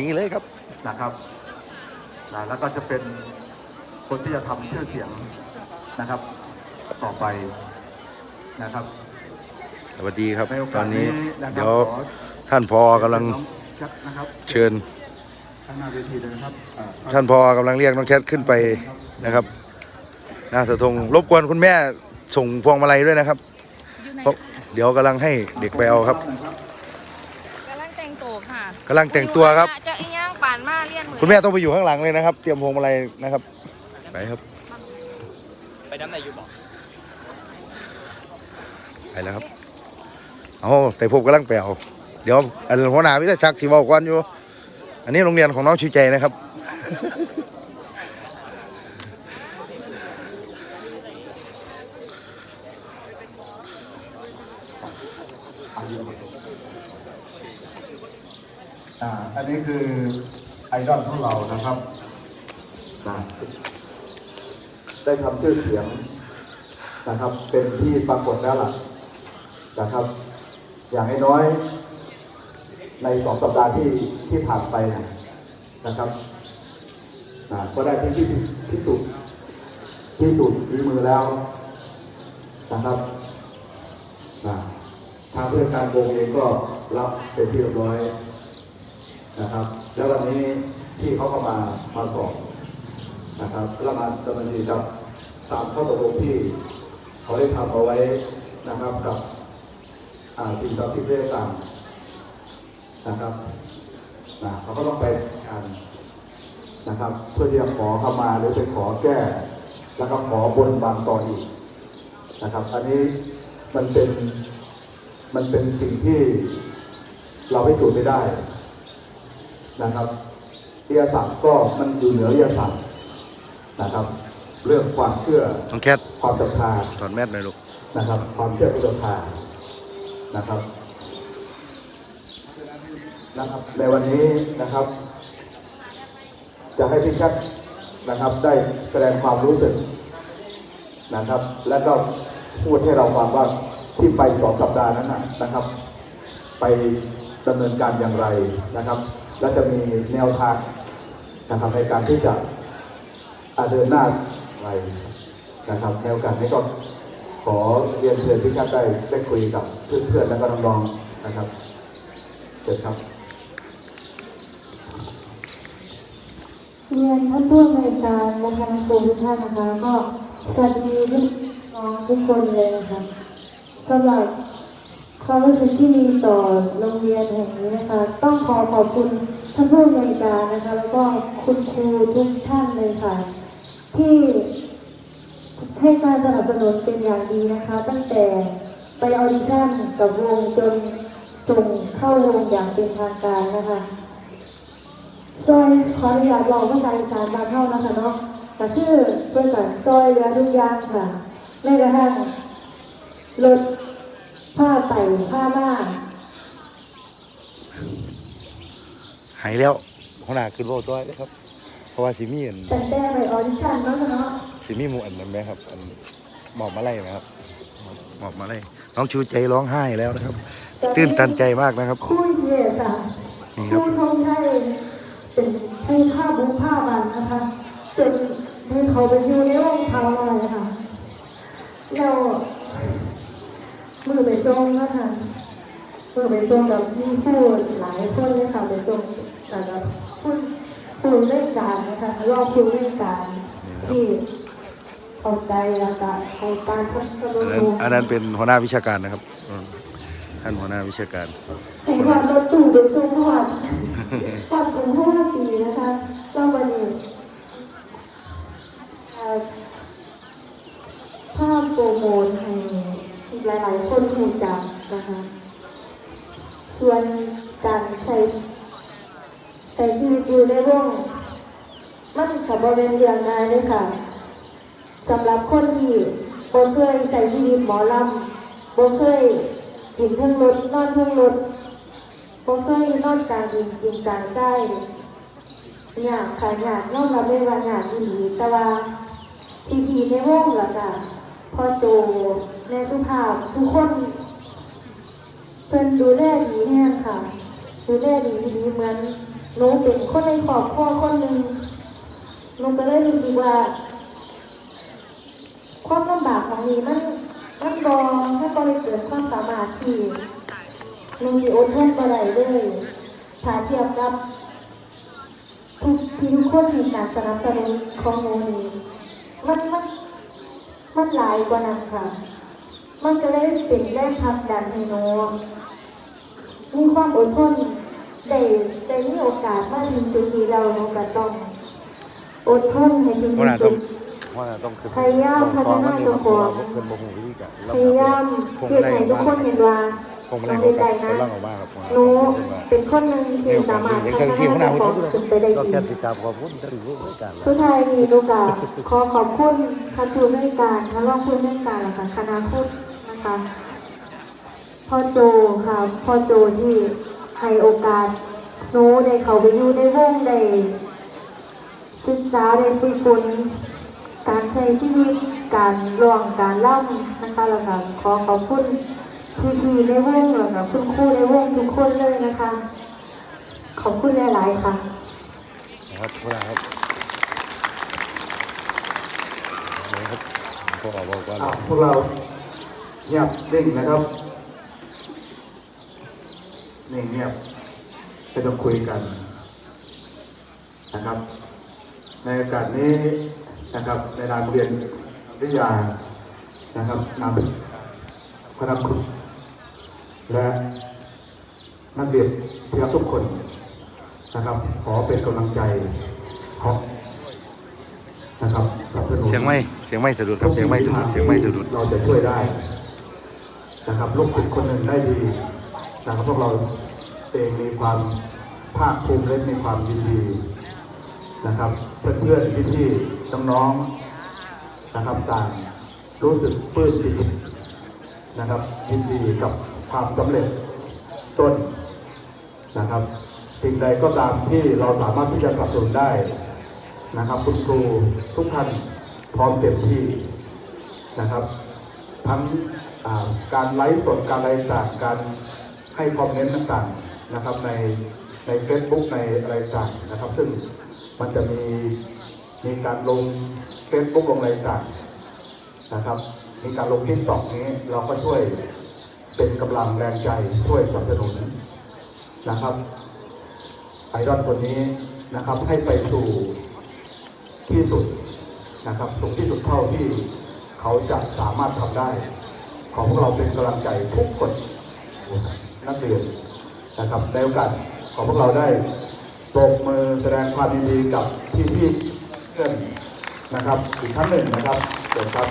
นี้เลยครับ นะครับนะแล้วก็จะเป็นคนที่จะทำชื่อเสียงนะครับ ต่อไปนะครับ สวัสดีครับในโอตกาอสนนี้นะครับเดี๋ยวขอท่านพอกำลังน้อแคทนะครับเชิญข้างหน้าเวทีเลยนะครับอ่ท่านพอกำลังเรียกน้องแคทขึ้นไปนะครับหน้าเสาธงรบกวนคุณแม่ส่งพวงมาลัยด้วยนะครับอยู่ไหนเพราะเดี๋ยวกำลังให้เด็กไปเอาครับ กำลังแต่งตัวค่ะ กำลังแต่งตัวครับ จะอีย่างปานมาเรียนมือคุณแม่ต้องไปอยู่ข้างหลังเลยนะครับ เตรียมพวงมาลัยนะครับไปครับไปน้ำไหนอยู่บอกไปแล้วครับเอาแต่ผมกำลังไปเอาเดี๋ยวอันหัวหน้าวิทยาชักสีบอกก่อนอยู่ อันนี้โรงเรียนของน้องชูใจนะครับ อ่าอันนี้คือไอดอลของเรานะครับนะได้ทำชื่อเสียงนะครับ เป็นที่ปรากฏแล้วล่ะนะครับ อย่างน้อยในสองสัปดาห์ที่ที่ผ่านไปนะครับก็ได้ที่ที่ที่สุดที่สุดฝีมือแล้วนะครับทางเพื่อนการวงเองก็รับเป็นที่เรียบร้อย นะครับ แล้ววันนี้ที่เขาก็มามาสอบนะครับแล้วมาดำเนินคดีกับตามข้อตกลงที่เขาได้ทำเอาไว้นะครับกับสิ่งศักดิ์สิทธิ์เรื่องต่างนะครับนะเขาก็ต้องไปกันนะครับ เพื่อที่จะขอเข้ามาหรือไปขอแก้ แล้วก็ขอบนบานต่ออีกนะครับ อันนี้มันเป็นมันเป็นสิ่งที่เราพิสูจน์ไม่ได้ นะครับวิทยาศาสตร์ก็มันอยู่เหนือวิทยาศาสตร์นะครับ เรื่องความเชื่อน้องแคทความศรัทธาถอดแมสหน่อยลูกนะครับ ความเชื่อความศรัทธานะครับนะครับในวันนี้นะครับ จะให้พี่แคทนะครับได้แสดงความรู้สึกนะครับ แล้วก็พูดให้เราฟังว่าที่ไปสองสัปดาห์นั้นนะนะครับ ไปดำเนินการอย่างไรนะครับ และจะมีแนวทางนะครับในการที่จะเดินหน้าไรนะครับในโอกาสนี้ก็ขอเรียนเชิญพี่ชาติได้ได้คุยกับเพื่อนๆและก็น้องๆนะครับเชิญครับเรียนท่านผู้อำนวยการและคณะครูทุกท่านนะคะก็สวัสดีพี่น้องทุกคนเลยนะคะสำหรับ ความรู้สึกที่มีต่อโรงเรียนแห่งนี้นะคะ ต้องขอขอบคุณท่านผู้อำนวยการนะคะ แล้วก็คุณครูทุกท่านเลยค่ะ ที่ให้การสนับสนุนเป็นอย่างดีนะคะ ตั้งแต่ไปออดิชั่นกับวงจนส่งเข้าวงอย่างเป็นทางการนะคะซอยขออนุญาตบอกภาษาอีสานบาเท่านะคะเนาะก็คือเพื่อนกันซอยเรือทุกอย่างค่ะแม้กระทั่งรถ ผ้าไต่ผ้าม่าหายแล้วหัวหน้าขึ้นโลดด้วยนะครับ เพราะว่าสิมีอันแต่แต่ไปออดิชั่นเนาะเนาะสิมีหมูอันนั้นไหมครับอันหมอบมาไล่นะครับหมอบมาไล่น้องชูใจร้องไห้แล้วนะครับ ตื้นตันใจมากนะครับ คู่เย่ค่ะ นี่ครับ คู่ทงชัยเป็นให้ผ้าบุผ้าบันนะคะจนให้เขาไปอยู่ในวงเท้าเลยค่ะเรา มือไปจงนะคะมือไปจงกับพี่พูดหลายคนเลยค่ะไปจงแต่ละพูดพูดเล่นการนะคะรอบพูดเล่นการที่เอาใจแล้วก็เอาการพัฒนาอันนั้นอันนั้นเป็นหัวหน้าวิชาการนะครับอืมท่านหัวหน้าวิชาการเห็นว่ารถตู้เป็นตู้ทอดทอดเป็นห้าปีนะคะก็วันนี้เอ่อภาพโปรโมทให้ห ลายๆคนรู้จักนะคะส่วนการใช้ใช้ชีวิตอยู่ในวงมันกับบริเวณเรื่องงายเลยค่ะสำหรับคนที่บ่เคยใช้ชีวิตหมอลำบ่เคยกินเครื่องรถนอนเครื่องรถบ่เคยนอนกลางดินกินกลางได้อยากขายอยากนอกรับได้ว่าอยากดีแต่ว่าทีพีในวงล่ะค่ะพอโจ ในทุกภาพทุกคนเพิ่นดูแลดีแน่ค่ะ ดูแลดีดีเหมือนหนูเป็นคนในครอบครัวคนหนึ่งหนูก็เลยรู้สึกว่า ความลำบากของนี้มันมันบอมันบอเลยเกิดความสามารถที่หนูมีอดทนบ่ได้เลยถ้าเทียบกับทุกที่ทุกคนมีการสนับสนุนของหนูนี่มันมันมันหลายกว่านั้นค่ะ มันก็เลยเป็นแรงผลักดันให้หนูมีความอดทนได้ได้มีโอกาสมาถึงจุดนี้เราหนูก็ต้อง อดทนให้ถึงหัวหน้าที่ต้สุองดหัวหน้าต้องขึ้นพยายามพัฒนาตัวเองเพิ่นบ่ฮู้วิธีการพยายามเพื่อให้ทุกคนเห็นว่าคงไม่เราได้ได้เขาใจกับนะกำลังออกมาครับหัวหหนูน้าเป็นคนหนึ่งที่สามารถอย่างพัจัฒงซี่หัวหนาน้าตัวพูดเองขึ้นไปได้ก็อีแค่กติดตามขอบคุณจะรู้ด้วยกันสุดท้ายนี้ลูกอะขอขอบคุณท่านผู้ในวยการท่านรองผู้ในวยการและค่ะคณะคุณนะ คะพ่อโจค่ะพ่อโจที่ให้โอกาสหนูได้เขาไปอยู่ในวงได้ศึกษาได้ฝึกฝนการใช้ชีวิตการร้องการเล่ำนะคะแล้วก็ขอขอบคุณพี่ๆในวงแล้วก็คุณครูในวงทุกคนเลยนะคะ ขอบคุณหลายๆค่ะครับหัวหน้าครับนี่ครับพ่อบอกว่าพวกเรา เงียบนิ่งนะครับนิ่งเงียบไม่ต้องคุยกันนะครับ ในโอกาสนี้นะครับในนามเรียนวิทยานะครับนำคณะครูและนักเรียนที่รักทุกคนนะครับ ขอเป็นกำลังใจขอนะครับสนับสนุนเสียงไม่เสียงไม่สะดุดครับเสียงไม่สะดุดเสียงไม่สะดุดเราจะช่วยได้ นะครับลูกศิษย์คนหนึ่งได้ดีนะครับพวกเราเองมีความภาคภูมิและมีความยินดีนะครับ เพื่อนๆพี่ๆน้องๆนะครับต่างรู้สึกปลื้มปิตินะครับยินดีกับความสำเร็จต้นนะครับสิ่งใดก็ตามที่เราสามารถที่จะสนับสนุนได้นะครับ คุณครูทุกท่านพร้อมเต็มที่นะครับ ทั้ง การไลฟ์สดการอะไรต่างการให้คอมเมนต์ต่างๆนะครับในในเฟซบุ๊กในอะไรต่างนะครับ ซึ่งมันจะมีมีการลงเฟซบุ๊กลงอะไรต่างนะครับ มีการลงทิกตอกนี้เราก็ช่วยเป็นกำลังแรงใจช่วยสนับสนุนนะครับ ไอดอลคนนี้นะครับ ให้ไปสู่ที่สุดนะครับสูงที่สุดเท่าที่เขาจะสามารถทำได้ ของพวกเราเป็นกำลังใจทุกคนนักเรียนนะครับในโอกาสของพวกเราได้ปรบมือแสดงความยินดีกับพี่พี่ๆเพื่อนนะครับอีกครั้งหนึ่งนะครับเชิญครับ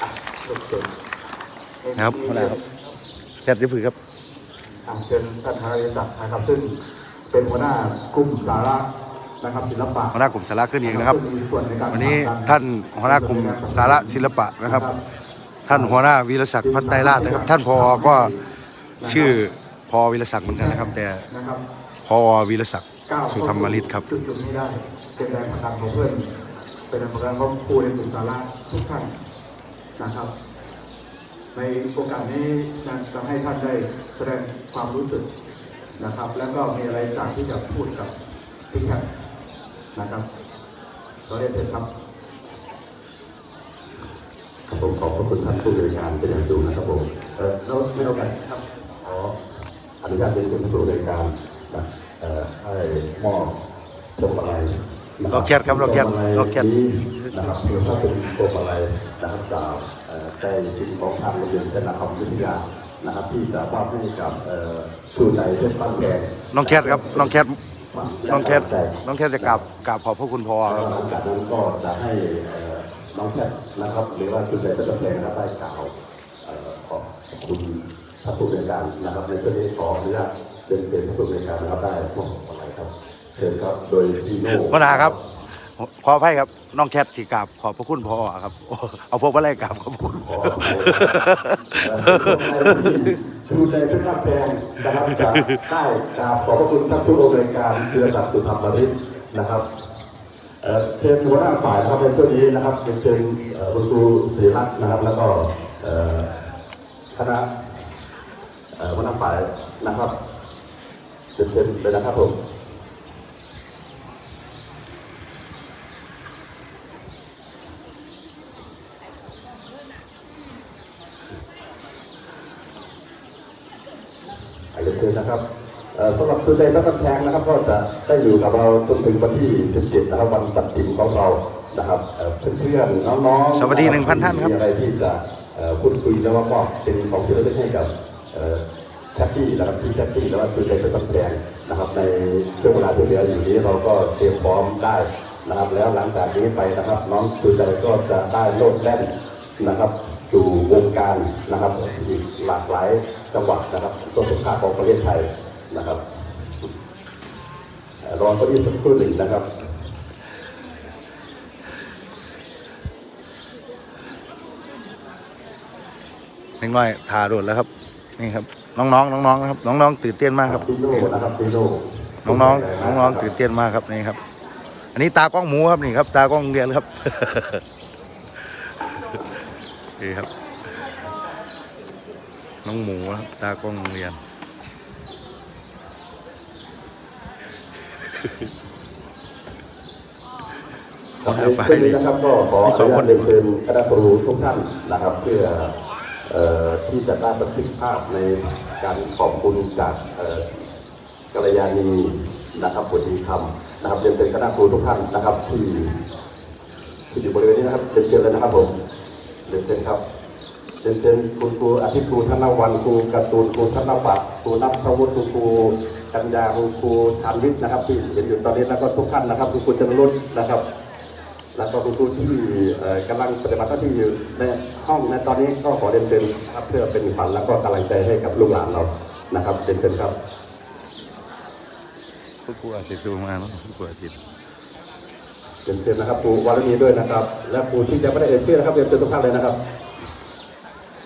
อะลูกเชิญนะครับหัวหน้าครับแคทริฟือครับอ่าเชิญท่านธารยศักดิ์นะครับซึ่งเป็นหัวหน้ากลุ่มสาระ นะครับศิลปะหัวหน้ากลุ่มสาระขึ้นเองนะครับซึ่มีส่ใการวันนี้ผลักดัท่านหัวหน้ากลุ่มสาระศิลปะนะครับ ท่านหัวหน้าวีรศักดิ์พัฒไตรราชนะครับ ท่านพอก็ชื่อพอวีรศักดิ์เหมือนกันนะครับ แต่นะครับพอวีรศักดิ์ก้าวสุธรรมฤทธิ์ครับจุดจุดนี้ได้เป็นแรงผลักดันของเพื่อนเป็นแรงผลักดันของครูในกลุ่มสาระทุกท่านนะครับ ในโอกาสนี้นะจะให้ท่านได้แสดงความรู้สึกนะครับ แล้วก็มีอะไรต่างที่จะพูดกับพี่แคทนะครับเราได้เสร็จครับครับผมขอบพระคุณท่านผู้บริการเป็นอย่างสูงนะครับผมเออแล้วไม่เอากันครับขออนุญาตเป็นคุณผู้บริการนะเอ่อให้มอบพวงมาลัยนะเราเครียดครับเราเครียดเราเครียดนี้นะครับเพื่อว่าเป็นพวงมาลัยนะครับจากเอ่อใจจิตของทางโรงเรียนชนะคมวิทยานะครับที่จะมอบให้กับเอ่อผู้ใจเพื่อนบ้านแพงน้องแคทครับน้องแคท น้องแคทน้องแคทจะกราบกราบขอบพระคุณพอครับโอกาสนั้นก็จะให้เอ่อน้องแพทย์นะครับหรือว่าคุณใจเพื่อนบ้านแพงนะครับได้กล่าวเอ่อขอบคุณพระผู้บริการนะครับในช่วงนี้ขออนุญาตเป็นเป็นพระผู้บริการนะครับได้พวกอะไรครับเชิญครับโดยซีโน่หัวหน้าครับขออภัยครับ น้องแคทสิกราบขอบพระคุณพ่อครับโอ้เอาพวกมาไล่กราบขอบพระคุณพ่อดูใจเพื่านแพงนะครับจะได้กราบขอบพระคุณท่านผู้บริการเรือสัตว์สุธรรมริตนะครับเอ่อเชิญหัวหน้าฝ่ายนะครับในช่วนี้นะครับเป็นเชิญคุณครูศิริรัตน์นะครับ แล้วก็คณะหัวหน้าฝ่ายนะครับชิญเชิญเลยนะครับผม อาจจะเชิญนะครับเอ่อ สำหรับตัวใจและกำแพงนะครับ ก็จะได้อยู่กับเราจนถึงวันที่ 17นะครับวันตัดสินของเรานะครับเอ่อเพื่อนๆน้องๆสวัสดี1,000ท่านครับมีอะไรที่จะเอ่อพูดคุยแล้วก็มอบเป็นของที่ระลึกให้กับเอ่อแคปปี้นะครับที่แคปปี้แล้วก็ตัวใจและกำแพงนะครับ ในช่วงเวลาที่เหลืออยู่นี้เราก็เตรียมพร้อมได้นะครับ แล้วหลังจากนี้ไปนะครับ น้องตัวใจก็จะได้โลดแล่นนะครับสู่วงการนะครับอีกหลากหลายจังหวัดนะครับตัวสุขภาพของประเทศไทย นะครับเอ่อรอตัวนี้สักครู่หนึ่งนะครับเล็กน้อยทาโดดแล้วครับ นี่ครับ น้องๆน้องๆนะครับ น้องๆตื่นเต้นมากครับปีโน่นะครับปีโน่น้องๆน้องๆตื่นเต้นมากครับนี่ครับ อันนี้ตากล้องหมูครับนี่ครับ ตากล้องโรงเรียนครับนี่ครับ น้องหมูนะครับ ตากล้องโรงเรียน ครับในช่วงนี้นะครับก็ขออนุญาตเรียนเชิญคณะครูทุกท่านนะครับ เพื่อเอ่อที่จะได้บันทึกภาพในการขอบคุณจากเอ่อกัลยาณีนะครับบุตรีคำนะครับเรียนเชิญคณะครูทุกท่านนะครับ ที่ที่อยู่บริเวณนี้นะครับเรียนเชิญเลยนะครับผมเรียนเชิญครับเรียนเชิญคุณครูอาทิตย์ครูธนวันครูการ์ตูนครูธนบัตรครูนัทวุฒิครู กัญญาครูครูชานวิทย์นะครับที่เห็นอยู่ตอนนี้แล้วก็ทุกท่านนะครับคุณครูจรรุนนะครับ แล้วก็คุณครูที่เอ่อกำลังปฏิบัติหน้าที่อยู่ในห้องในตอนนี้ก็ขอเรียนเชิญนะครับเพื่อเป็นขวัญแล้วก็กำลังใจให้กับลูกหลานเรานะครับเรียนเชิญครับผู้กลัวอาทิตย์ดูมาเนาะผู้กลัวอาทิตย์เรียนเชิญนะครับครูวารณีด้วยนะครับ และครูที่จะไม่ได้เอ่ยชื่อนะครับเรียนเชิญทุกท่านเลยนะครับ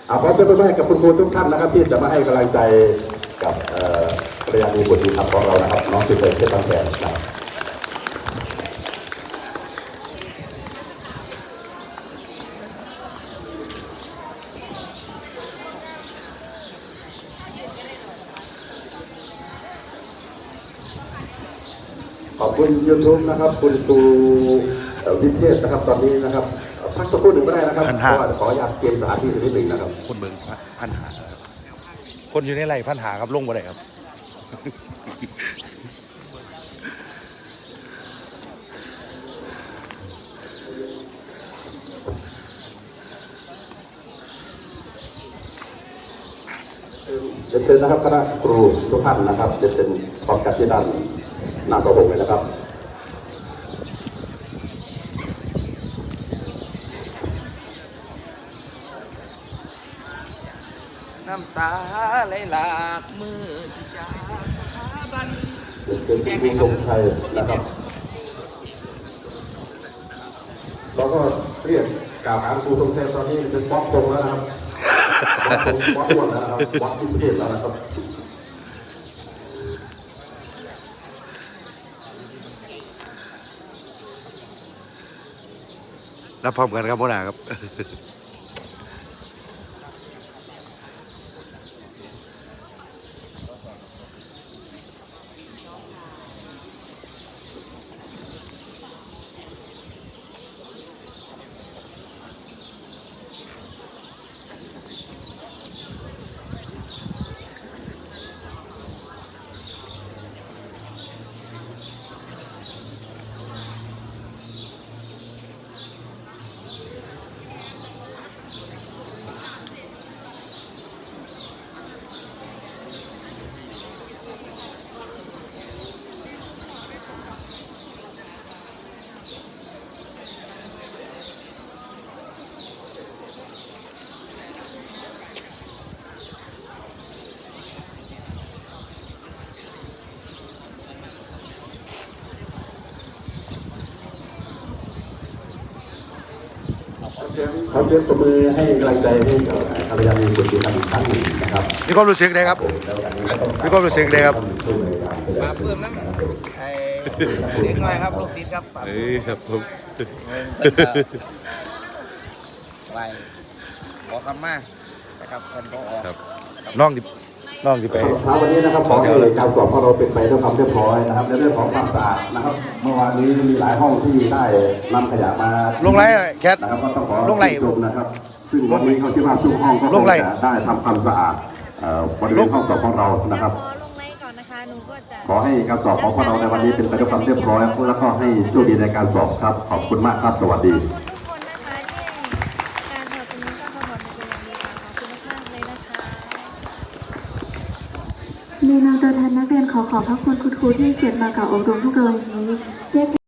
เอาขอเป็นไปให้กับคุณครูทุกท่านนะครับ ที่จะมาให้กำลังใจกับเอ่อ รรยามีบุตรดีครับของเรานะครับน้องสุดเลยเช่นบางแสนนะครับขอบคุณยูทูบนะครับ คุณครูเอ่อวิเทศนะครับ ตอนนี้นะครับเอ่อพักสักครู่หนึ่งก็ได้นะครับเพราะว่าขออนุญาตเตรียมสถานที่นิดหนึ่งนะครับ คนเบิ่งพันหาครับคนอยู่ในไรพันหาครับลงบ่ได้ครับ จะเป็นนะครับคณะครูทุกท่านนะครับ จะเป็นพร้อมกัดที่ด้านหน้าประผมเลยนะครับ น้ำตาไหลหลากมือที่จากสถาบันเรียนเชิญคุณครูธงชัยนะครับเราก็เรียกกล่าวหาครูธงชัยตอนนี้เป็นป๊อกตรงแล้วนะครับป๊อกตรงป๊อกอ้วนแล้วนะครับป๊อกที่ประเทศแล้วนะครับแล้วพร้อมกันครับพ่อหนาครับ ขอเสียงปรบมือให้กำลังใจให้กับภรรยามีบุตรดีครับอีกครั้งหนึ่งนะครับมีความรู้สึกไงครับมีความรู้สึกไงครับมาเพิ่มน้ำไอ้เล็กน้อยครับลูกศิษย์ครับปรับเอ้ยครับผมเพิ่นก็ไว้ขอคำมานะครับท่านผอครับน้องดิ น้องที่ไปเช้าวันนี้นะครับขอให้การสอบของเราเป็นไปด้วยความเรียบร้อยนะครับในเรื่องของความสะอาดนะครับ เมื่อวานนี้มีหลายห้องที่ได้นำขยะมาลงไลน์หน่อยแคทนะครับก็ต้องขอลงไลน์ชื่นชมนะครับซึ่งวันนี้เขาคิดว่าทุกห้องก็คลงงไลน์จะได้ทำความสะอาดเอ่อบริเวณห้องสอบของเรานะครับขอลงไลน์ก่อนนะคะหนูก็จะขอให้การสอบของพวกเราในวันนี้เป็นไปด้วยความเรียบร้อย แล้วก็ให้โชคดีในการสอบครับ ขอบคุณมากครับ สวัสดี ขอบคุณทุกคนนะคะที่การถอดตรงนี้ก็ถอดมาเป็นอย่างดีค่ะ ขอบคุณมากๆเลยนะคะ ในักเรียนขอขอบพระคุณคุณครูที่เกียรติมากับอบรมพวกเราในวันนี้